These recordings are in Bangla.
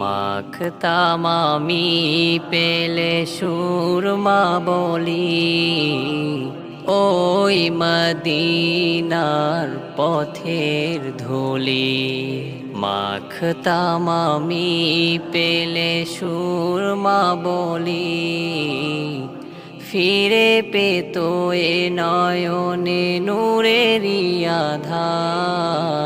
মাখতাম আমি পেলে সুরমা বলি, ওই মদিনার পথের ধুলি। মাখতাম আমি পেলে সুরমা বলি, ফিরে পেত এ নয়নে নূরের আধার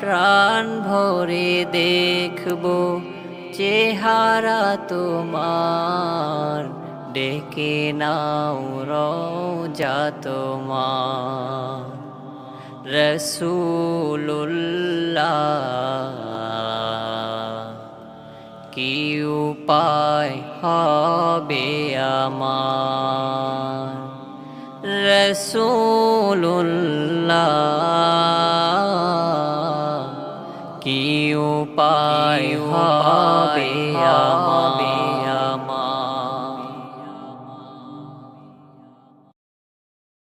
প্রাণ ভরে দেখব চেহারা তোমার। ডেকে নাও রোজা তোমার। রসুল্লাহ কি উপায় হবে আমার? রসুল্লাহ কি উপায় হবে আমার